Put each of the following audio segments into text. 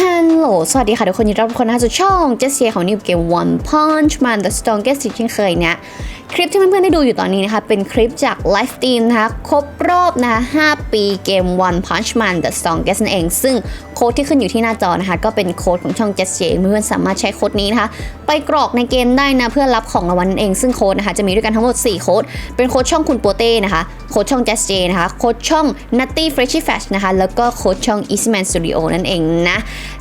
ฮัลโหล สวัสดีค่ะทุกคนยินดีต้อนรับทุกคนนะคะสู่ช่องเจสเซียของนิวเกม One Punch Man The Strongest เช่นเคยเนี่ยคลิปที่เพื่อนๆได้ดูอยู่ตอนนี้นะคะ เป็นคลิปจาก Live Team นะคะ ครบรอบนะคะ 5 ปีเกม One Punch Man The Strongest นั่นเอง ซึ่งโค้ดที่ขึ้นอยู่ที่หน้าจอนะคะ ก็เป็นโค้ดของช่อง j e s s เพื่อนๆสามารถใช้โค้ดนี้นะคะ ไปกรอกในเกมได้นะ เพื่อรับของรางวัลนั่นเอง ซึ่งโค้ดนะคะ จะมีด้วยกันทั้งหมด 4 โค้ด เป็นโค้ดช่องคุณโปเต้นะคะ โค้ดช่อง j e s s นะคะ โค้ดช่อง Nutty Freshy Flash นะคะ แล้วก็โค้ดช่อง Eastman Studio นั่นเองนะ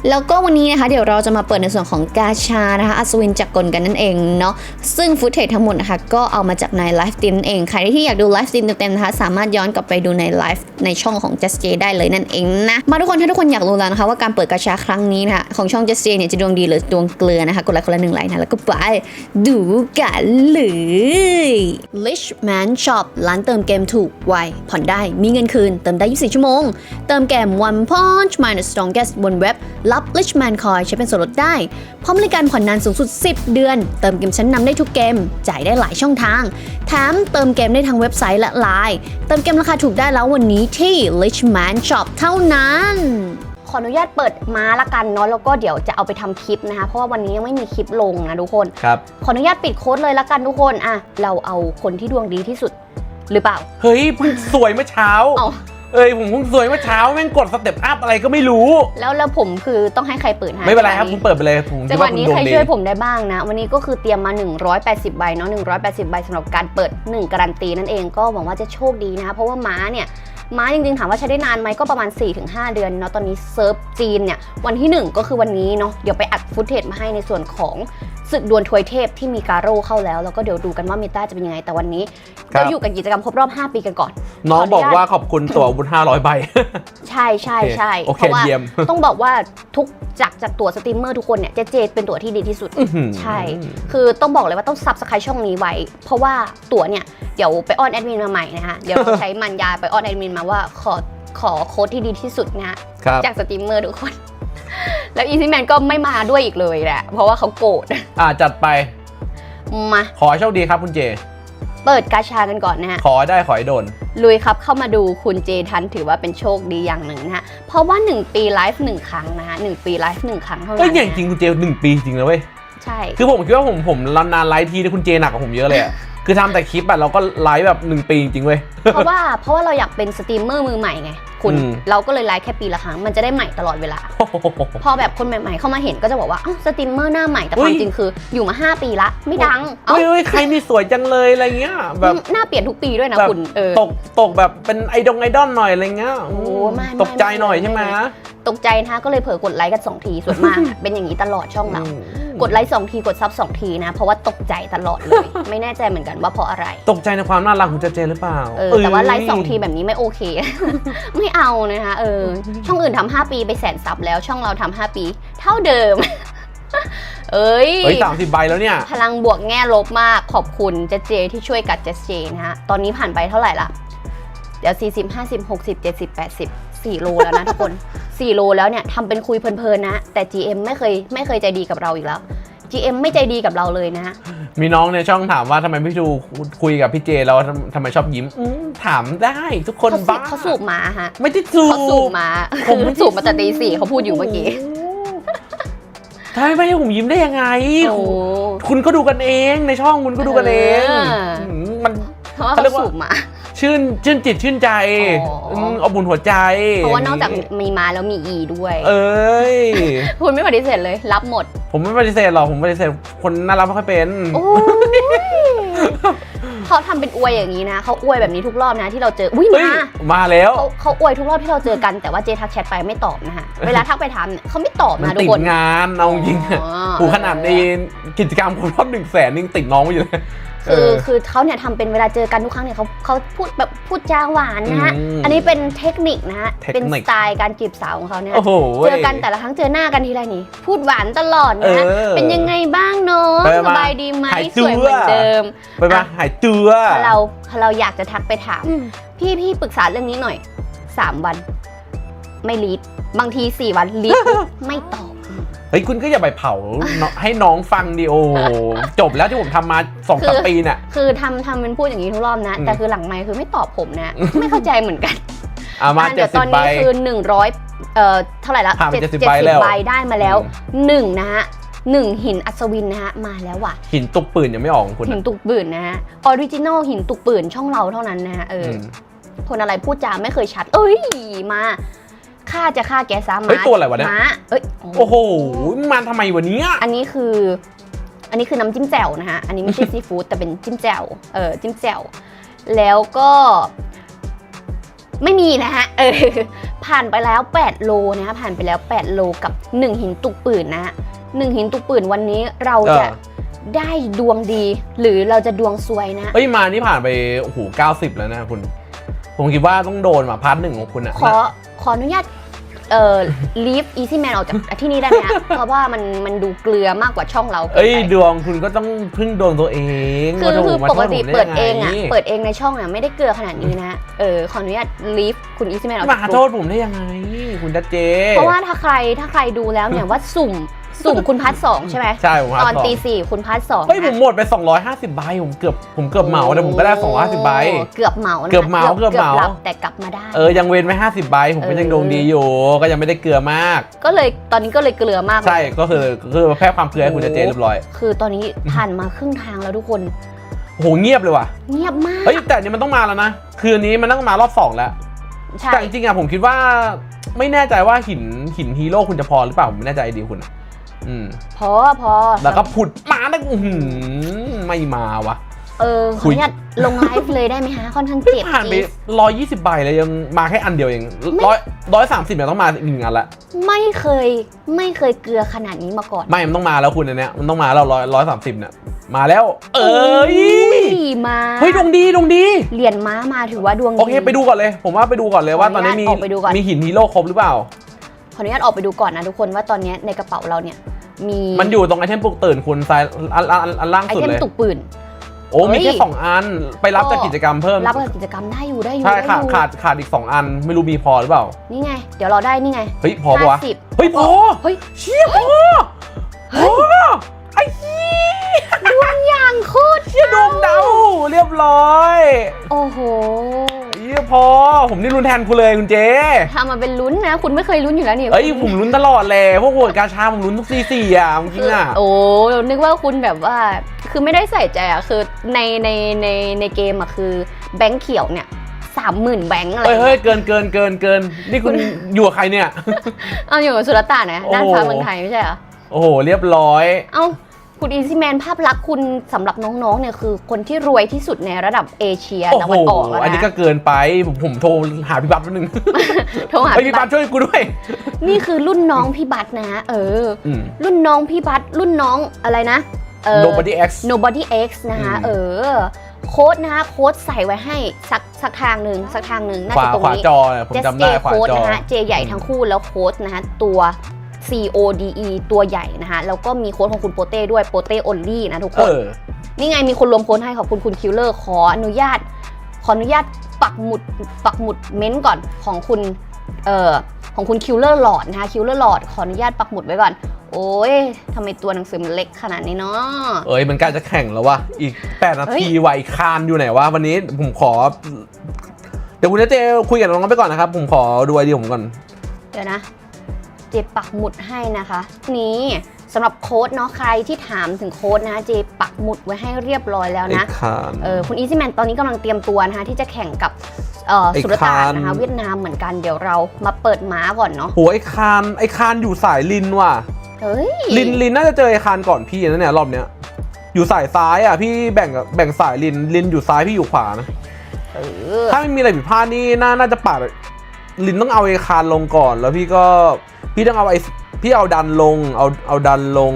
แล้วก็วันนี้นะคะเดี๋ยวเราจะมาเปิดในส่วนของกาชานะคะอัศวินจักรกลกันนั่นเองเนาะซึ่งฟุตเทจทั้งหมดนะคะก็เอามาจากในไลฟ์ตรีมนั่นเองใครที่อยากดูไลฟ์ตรีมเต็มๆนะคะสามารถย้อนกลับไปดูในไลฟ์ในช่องของ Just J ได้เลยนั่นเองนะมาทุกคนถ้าทุกคนอยากรู้แล้วนะคะว่าการเปิดกาชาครั้งนี้นะคะของช่อง Just J เนี่ยจะดวงดีหรือดวงเกลือนะคะกดไลค์คนละหนึ่งไลค์นะแล้วก็ไปดูกันเลย Lichman Shop ร้านเติมเกมถูกไวผ่อนได้มีเงินคืนเติมได้ 24 ชั่วโมง เติมเกม One Punch Man The Strongest บนเว็บรับ Lichman Coin ใช้เป็นส่วนลดได้ พร้อมบริการผ่อนนานสูงสุด 10 เดือน เติมเกมชั้นนำได้ทุกเกม จ่ายได้หลายช่องทาง แถมเติมเกมได้ทางเว็บไซต์และไลน์เติมเกมราคาถูกได้แล้ววันนี้ที่ Lichman Shop เท่านั้นขออนุญาตเปิดม้าละกันเนาะแล้วก็เดี๋ยวจะเอาไปทำคลิปนะคะ เพราะว่าวันนี้ยังไม่มีคลิปลงนะทุกคนครับขออนุญาตปิดโค้ดเลยละกันทุกคนอะเราเอาคนที่ดวงดีที่สุดหรือเปล่า เฮ้ยเพิ่งสวยเมื่อเช้า เอาเอ้ยผมเพิ่งสวยเมื่อเช้าแม่งกดสเต็ปอัพอะไรก็ไม่รู้ แล้วแล้วผมคือต้องให้ใครเปิดให้ไม่เป็นไรครับจังหวะคุณเปิดไปเลยผมจัคิงดหวะว่าคุณนี้ดวใครงดีช่วยผมได้บ้างนะ วันนี้ก็คือเตรียมมา 180 ใบเนาะ180 ใบสำหรับการเปิด 1 การันตีนั่นเองก็หวังว่าจะโชคดีนะคะเพราะว่าม้าเนี่ยม้าจริงๆ ถามว่าใช้ได้นานไหมก็ประมาณ 4-5 เดือนเนาะตอนนี้เซิร์ฟจีนเนี่ยวันที่ 1 ก็คือวันนี้เนาะเดี๋ยวไปอัดฟุตเทจมาให้ในส่วนของ ศึกดวลทวยเทพที่มีการโร่เข้าแล้ว แล้วก็เดี๋ยวดูกันว่าเมตาจะเป็นยังไง แต่วันนี้ครัเราบอยู่กับกิจกรรมครบรอบ 5 ปีกันก่อนน้องขออนุญาตบอกว่าขอบคุณตัวอาวุธ500 ใบ ใช่ใช่ใช่โอเคเพราะว่าเยี่ยม ต้องบอกว่าทุกจากจากตัวสตรีมเมอร์ทุกคนเนี่ยเจเจเป็นตัวที่ดีที่สุดอื้อหือใช่ คือต้องบอกเลยว่าต้องซับสไครช่องนี้ไว้ เพราะว่าตั๋วเนี่ย เดี๋ยวไปออนแอดมินมาใหม่นะคะ เดี๋ยวเราใช้มันยาไปออนแอดมินมาว่าขอขอโค้ดที่ดีที่สุดนะฮะครับ จากสตรีมเมอร์ทุกคน แล้วอีซี่แมนก็ไม่มาด้วยอีกเลยแหละ เพราะว่าเขาโกรธ อ่าจัดไป มา ขอให้โชคดีครับคุณเจ เปิดกาชากันก่อนนะฮะ ขอให้ได้ขอให้โดน ลุยครับเข้ามาดูคุณเจทันถือว่าเป็นโชคดีอย่างหนึ่งนะฮะ เพราะว่า 1 ปีไลฟ์หนึ่งครั้งนะฮะหนึ่งปีไลฟ์หนึ่งครั้งเท่านั้นเฮ้ยอย่างนะจริงคุณเจหนึ่งปีจริงนะเว้ย ใช่ คือผมคิดว่าผมผมนานๆไลฟ์ทีเนี่ยคุณเจหนักกว่าผมเยอะเลยอะคือทำแต่คลิปอะเราก็ไลฟ์แบบหนึ่งปีจริงๆเว้ย เพราะว่าเพราะว่าเราอยากเป็นสตรีมเมอร์มือใหม่ไง คุณ อืม เราก็เลยไลฟ์แค่ปีละครั้ง มันจะได้ใหม่ตลอดเวลาพอแบบคนใหม่ๆ เข้ามาเห็นก็จะบอกว่าอ้าวสตรีมเมอร์หน้าใหม่ แต่ความจริงคืออยู่มา 5 ปีละ ไม่ดัง เอ้าเฮ้ยเฮ้ยใครนี่สวยจังเลยอะไรเงี้ย แบบหน้าเปลี่ยนทุกปีด้วยนะแบบคุณเออ ตกตกแบบเป็นไอดงไอดอลหน่อยอะไรเงี้ยโอ้ไม่ไม่ตกใจหน่อยไม่ใช่ไหมตกใจนะคะก็เลยเผลอกดไลค์กัน2ทีส่วนมากอะเป็นอย่างนี้ตลอดช่องเรา อืมกดไลค์สองทีกดซับสองทีนะ เพราะว่าตกใจตลอดเลย ไม่แน่ใจเหมือนกันว่าเพราะอะไร ตกใจในความน่ารักของเจเจหรือเปล่าเออแต่ว่าไลฟ์สองทีแบบนี้ไม่โอเค ไม่เอานะคะเออช่องอื่นทำห้าปีไปแสนซับแล้วช่องเราทำห้าปี เท่าเดิม เอ้ย เฮ้ยสามสิบใบแล้วเนี่ย พลังบวกแง่ลบมากขอบคุณเจเจที่ช่วยกัดเจเจนะฮะ ตอนนี้ผ่านไปเท่าไหร่ละเดี๋ยว 40 50 60 70 80 4โลแล้วนะทุกคน 4 โลแล้วเนี่ยทำเป็นคุยเพลินๆนะ แต่ GM ไม่เคยไม่เคยใจดีกับเราอีกแล้ว GM ไม่ใจดีกับเราเลยนะ มีน้องในช่องถามว่าทำไมพี่ชูคุยกับพี่เจแล้วทำทำไมชอบยิ้มอืมถามได้ทุกคนเขาสูบ้าบเขาสูบมาฮะไม่ได้สูเขาสูบมาผมไม่คือได้ สูบมาแต่ตีสี่เขาพูดอยู่เมื่อกี้ทำไมไม่ให้ผมยิ้มได้ยังไง โอ้ คุณก็ดูกันเองในช่องคุณก็ดูกันเองเออมมัน เพราะว่าเขาเรียเขากว่าสูบมา ชื่นชื่นจิตชื่นใจอ๋ออืมเอาบุญหัวใจเพราะว่านอกจากมีมาแล้วมีอีด้วย เอ้ย คุณไม่ปฏิเสธเลย รับหมด ผมไม่ปฏิเสธหรอกผมปฏิเสธคนน่ารักไม่ค่อยเป็นโอ้ยเขาทำเป็นอวยอย่างนี้นะเขาอวยแบบนี้ทุกรอบนะที่เราเจออุ้ยเฮ้ยมามาแล้วเขาเขาอวยทุกรอบที่เราเจอกันแต่ว่าเจทักแชทไปไม่ตอบนะฮะเวลาทักไปถามเนี่ยเขาไม่ตอบมันนะทุติกดคนงานเอาจริงๆอะอ๋อโอ้ขนาดในกิจกรรมครบรอบหนึ่งแสนยังติดน้องไว้อยู่เลย คือเออคือเขาเนี่ยทำเป็นเวลาเจอกันทุกครั้งเนี่ยเขาเขาพูดแบบพูดจาหวานนะฮะ อืมอันนี้เป็นเทคนิคนะฮะ เทคนิค เป็นสไตล์การจีบสาวของเขาเนี่ยโอ้โห เจอกันแต่ละครั้งเจอหน้ากันทีไรนี่ พูดหวานตลอดนะเออเป็นยังไงบ้างเนาะไปมาสบายดีไหมหายสวยเหมือนตัวเดิม ไปมาหายตัว พอเราพอเราอยากจะทักไปถาม พี่พี่ปรึกษาเรื่องนี้หน่อย 3 วัน ไม่รีดบางที 4 วันรีด ไม่ตอบ เฮ้ยคุณก็อย่าไปเผาเนอะให้น้องฟังดิโอจบแล้วที่ผมทำมาสองสามคือปีเนี่ยคือทำทำเป็นพูดอย่างนี้ทุกรอบนะ อืม แต่คือหลังไมค์คือไม่ตอบผมนะ ไม่เข้าใจเหมือนกันเอามาอะเจ็เดี๋ดยวสิตบอนใบ นี้คือเอ่อเท่าไหร่ละผ่านไปเจ็ด70ใบแล้ว ใบได้มาแล้วอืหนึ่งนะฮะหนึ่งหินอัศวินนะฮะมาแล้วว่ะ หินตุกปืนยังไม่ออกของคุณหินอะตุกปืนนะฮะออริจินอลหินตุกปืนช่องเราเท่านั้นนะฮะเอออมคนอะไรพูดจาไม่เคยชัด เอ้ยมา ข้าจะฆ่าแกซะเฮ้ยม้าตัวอะไรวะเนี่ย ม้าเอ้ยโอ้โหมันทำไมวันนี้อันนี้คือ อันนี้คือน้ำจิ้มแจ่วนะฮะ อันนี้ไม่ใช่ซีฟู้ดแต่เป็นจิ้มแจ่ว เออจิ้มแจ่ว แล้วก็ ไม่มีนะฮะ เออ ผ่านไปแล้ว 8 โลนะฮะ ผ่านไปแล้ว 8 โลกับ 1 หินตุกปืนนะฮะหนึ่งหินตุกปืนวันนี้เราเอจะอได้ดวงดี หรือเราจะดวงซวยนะ เอ้ยมานี่ผ่านไปโอ้โหเก้าสิบแล้วนะคุณ ผมคิดว่าต้องโดนมาพาร์ทหนึ่งของคุณอะขอขออนุญาต เอ่อ leave easy man ออกจากที่นี่ได้ไหมฮะ เพราะว่ามันมันดูเกลือมากกว่าช่องเราเกินเอ้ยไปดวงคุณก็ต้องพึ่งดวงตัวเองคือมาโถคือมาปโทกษติผมเปิดไยัเองไอะเปิดเองในช่องอะไม่ได้เกลือขนาดนี้นะ เออขออนุญาต leave คุณ easy man ออกมาจากโทกลุ่ษผมได้ยังไง คุณจัดเจ เพราะว่าถ้าใครถ้าใครดูแล้วเนี่ยว่าสุ่ม สุ่มคุณพัทสองใช่ไหมใช่ผมตอนพาร์ทสงตีสี่คุณพัทสองเฮ้ยผมหมดไป 250ใบผมเกือบผมเกือบเหมาแต่ผมก็ได้ 250ใบโอ้เกือบเหมานะเกือบเหมาเกือบเหมา หลับแต่กลับมาได้ เออยังเว้นไว้50ใบผมก็ยังเออดวงดีอยู่ ก็ยังไม่ได้เกลือมาก ก็เลยตอนนี้ก็เลยเกลือมากเลย ใช่ก็คือคือแพร่ความเกลือให้คุณจัดเจเรียบร้อยคือตอนนี้ผ่านมาครึ่งทางแล้วทุกคน โอ้โหเงียบเลยว่ะเงียบมากเฮ้ยแต่อันนี้มันต้องมาแล้วนะคืนนี้มันต้องมารอบสองแล้ว ใช่แต่จริงๆอะผมคิดว่าไม่แน่ใจว่าหินหินฮีโร่คุณจะพอหรือเปล่าผมไม่แน่ใจไอเดียคุณอะ อืมพอพอแล้วก็ผุดมาได้อื้อหือไม่มาวะ เออขอคุอยนุญาตลงไลฟ์เลยได้ไหมฮะค่อนข้างเพิ่งเจ็บผ่านไปจี๊ด ร้อยยี่สิบใบเลยยังมาแค่อันเดียวเองร้อยร้อยสามสิบเนี่ยต้องมาอีกหนึ่งอันละ ไม่เคยไม่เคยเกลือขนาดนี้มาก่อนไม่ มันต้องมาแล้วคุณอันเนี้ยมันต้องมาแล้วร้อยร้อยสามสิบเนี่ย มาแล้ว เอ้ย ยมา เฮ้ย ดวงดี ดวงดี เหรียญม้ามาถือว่าดวง โอเค ไปดูก่อนเลย ผมว่าไปดูก่อนเลยว่าตอนนี้มีขออนุญาตออกไปดูก่อน มีหินฮีโร่ครบหรือเปล่าข ออนุญาตออกไปดูก่อนนะทุกคนว่าตอนนี้ในกระเป๋าเราเนี่ยมีมันอยู่ตรงไอเทมปลุกตื่นคุณซ้ายอันอันอันอันล่างไอสุดเทมเลย ตุกปืน โอ้มีแค่เฮ้ย สองอันไปรับจากก็กิจกรรมเพิ่ม รับกับกิจกรรมได้อยู่ได้อยู่ใช่ได้ขาดอยู่ขาดขาดอีก2อันไม่รู้มีพอหรือเปล่า นี่ไง เดี๋ยวเราได้นี่ไง เฮ้ยพอปะวะ ห้าสิบ เฮ้ยพอเฮ้ยเชี่ยพอพอไอ้เหี้ยดวงอย่างโคตรเชี่ยดวงเดาเรียบร้อย โอ้โห เหี้ยพอ ผมนี่รุนแทนคุณเลยคุณเจทำมาเป็นลุ้นนะ คุณไม่เคยลุ้นอยู่แล้วนี่เอ้ยผมลุ้นตลอดเลยพวกโหวตกาชาผมลุ้นทุกซีซีอะจริงๆอะโอ้นึกว่าคุณแบบว่าคือไม่ได้ใส่ใจอะคือในในในในเกมอะคือแบงค์เขียวเนี่ยสามหมื่นแบงค์อะไรเฮ้ยเฮ้ยเกินเกินเกินเกินนี่คุณอยู่กับใครเนี่ยเอาอยู่กับสุรตานนะโอ้โหด้านฟ้าเมืองไทยไม่ใช่เหรอโอ้โหเรียบร้อย เอ้า คุณอีซี่แมนภาพลักษณ์คุณสำหรับน้องๆเนี่ยคือคนที่รวยที่สุดในระดับเอเชียโอ้ตะโหวันออกแล้วอันนี้ก็นะเกินไปผมผมโทรหาพี่บัตแป๊บนึงโทรหาเฮ้ยพี่พี่บับัตตช่วยกูด้วย นี่คือรุ่นน้องพี่บัตนะ เอออืมรุ่นน้องพี่บัตรุ่นน้องอะไรนะเออ nobody x nobody x นะคะอืมเออโค้ดนะคะโค้ดใส่ไว้ให้สักสักทางหนึ่งสักทางหนึ่งน่าขวาจะตรงขวานี้จอเนี่ยผม Just จำได้ J ขวาโค้ดจอนะคะ J ใหญ่ทั้งคู่แล้วโค้ดนะคะตัว C O D E ตัวใหญ่นะคะแล้วก็มีโค้ดของคุณโปเต้ด้วยโปเต้ only นะทุกคเอนอนี่ไงมีคนรวมโค้ดให้ขอบคุณคุณคิวเลอร์ขออนุญาต ขออนุญาตปักหมุดปักหมุดเม้นต์ก่อนของคุณเอ่อของคุณคิวเลอร์หลอดนะคะคิวเลอร์หลอดขออนุญาตปักหมุดไว้ก่อน โอ้ยทำไมตัวหนังสือมันเล็กขนาดนี้เนาะเอ้ยมันใกล้จะแข่งแล้ววะอีก8นาเฮ้ยทีว่ะอีกคานอยู่ไหนวะวันนี้ผมขอเดี๋ยวคุณเจคุยกับน้องๆไปก่อนนะครับ ผมขอดูไอเดียผมก่อน เดี๋ยวนะ เจปักหมุดให้นะคะ นี่สำหรับโค้ดเนาะใครที่ถามถึงโค้ดนะเจปักหมุดไว้ให้เรียบร้อยแล้วไอ้นะคานเออคุณอีซี่แมนตอนนี้กำลังเตรียมตัวนะคะที่จะแข่งกับเอ่อไอ้สุรตานคานนะคะเวียดนามเหมือนกันเดี๋ยวเรามาเปิดม้าก่อนเนาะโหไอ้คานไอ้คานอยู่สายลินว่ะเฮ้ยลินลินน่าจะเจอไอ้คานก่อนพี่นะเนี่ยรอบเนี้ยอยู่สายซ้ายอะพี่แบ่งกับแบ่งสายลินลินอยู่ซ้ายพี่อยู่ขวานะเออถ้าไม่มีอะไรผิดพลาดนี่น่าน่าจะปาดลินต้องเอาไอ้คานลงก่อน แล้วพี่ก็ พี่ต้องเอาไอ้พี่เอาดันลง เอาเอาดันลง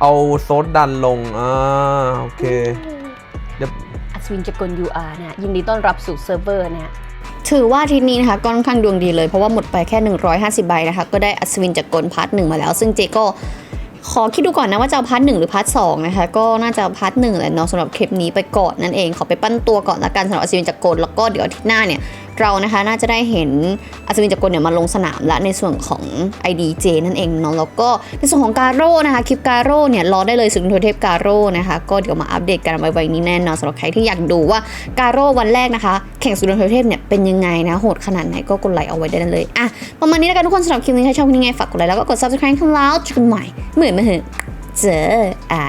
เอาโซดดันลง อ่า โอเค เดี๋ยวอัศวินจกล UR นะยินดีต้อนรับสู่เซิร์ฟเวอร์นะฮะถือว่าอาทีนี้นะคะก็ค่อนข้างดวงดีเลย เพราะว่าหมดไปแค่ 150 ใบนะคะ ก็ได้อัศวินจากกลพาร์ทหนึ่งมาแล้ว ซึ่งเจก็ขอคิดดูก่อนนะว่าจะเอาพาร์ทหนึ่งหรือพาร์ทสองนะคะ ก็น่าจะพาร์ทหนึ่งแหละเนาะสำหรับคลิปนี้ไปก่อนนั่นเองขอไปปั้นตัวก่อนละกันสำหรับอัศวินจากกลแล้วก็เดี๋ยวอาทิตย์หน้าเนี่ย เรานะคะน่าจะได้เห็นอัศวินจักรกลเนี่ยมาลงสนามและในส่วนของ IDJ นั่นเองเนาะแล้วก็ในส่วนของการโร่นะคะคลิปการโร่เนี่ยรอได้เลยสุดโทเทพการโร่นะคะก็เดี๋ยวมาอัปเดตกันไว้ๆนี้แน่นอนสำหรับใครที่อยากดูว่าการโร่วันแรกนะคะ แข่งสุดโทเทพเนี่ยเป็นยังไงนะโหดขนาดไหนก็กดไลค์เอาไว้ได้เลยอะประมาณนี้แล้วกันทุกคนสำหรับคลิปนี้ถ้าชอบคลิปนี้ไงฝากกดไลค์แล้วก็กด subscribe ข้างล่างจุดใหม่เหมือนมาเหอะเจออ่า